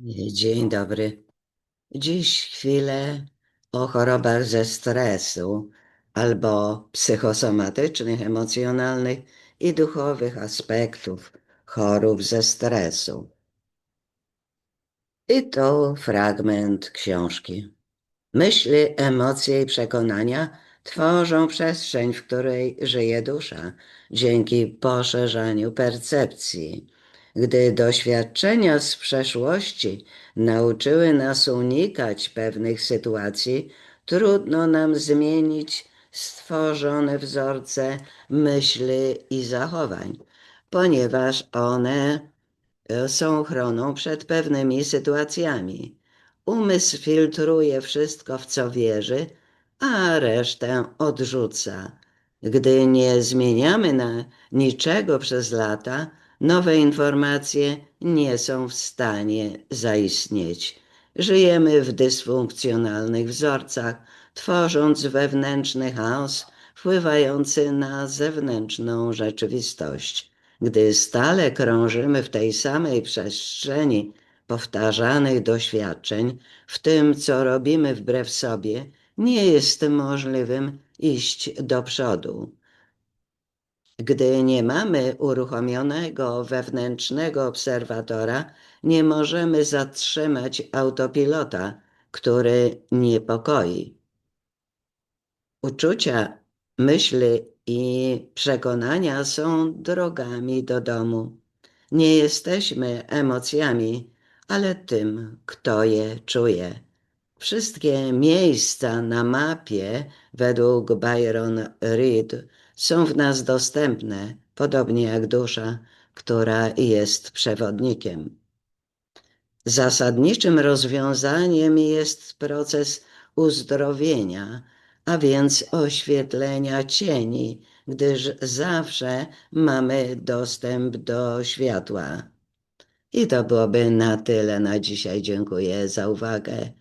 Dzień dobry. Dziś chwilę o chorobach ze stresu albo psychosomatycznych, emocjonalnych i duchowych aspektów chorób ze stresu. I to fragment książki. Myśli, emocje i przekonania tworzą przestrzeń, w której żyje dusza, dzięki poszerzaniu percepcji. Gdy doświadczenia z przeszłości nauczyły nas unikać pewnych sytuacji, trudno nam zmienić stworzone wzorce myśli i zachowań, ponieważ one e, są ochroną przed pewnymi sytuacjami. Umysł filtruje wszystko, w co wierzy, a resztę odrzuca. Gdy nie zmieniamy na niczego przez lata, nowe informacje nie są w stanie zaistnieć. Żyjemy w dysfunkcjonalnych wzorcach, tworząc wewnętrzny chaos wpływający na zewnętrzną rzeczywistość. Gdy stale krążymy w tej samej przestrzeni powtarzanych doświadczeń, w tym, co robimy wbrew sobie, nie jest możliwym iść do przodu. Gdy nie mamy uruchomionego wewnętrznego obserwatora, nie możemy zatrzymać autopilota, który niepokoi. Uczucia, myśli i przekonania są drogami do domu. Nie jesteśmy emocjami, ale tym, kto je czuje. Wszystkie miejsca na mapie, według Byron Reed, są w nas dostępne, podobnie jak dusza, która jest przewodnikiem. Zasadniczym rozwiązaniem jest proces uzdrowienia, a więc oświetlenia cieni, gdyż zawsze mamy dostęp do światła. I to byłoby na tyle na dzisiaj. Dziękuję za uwagę.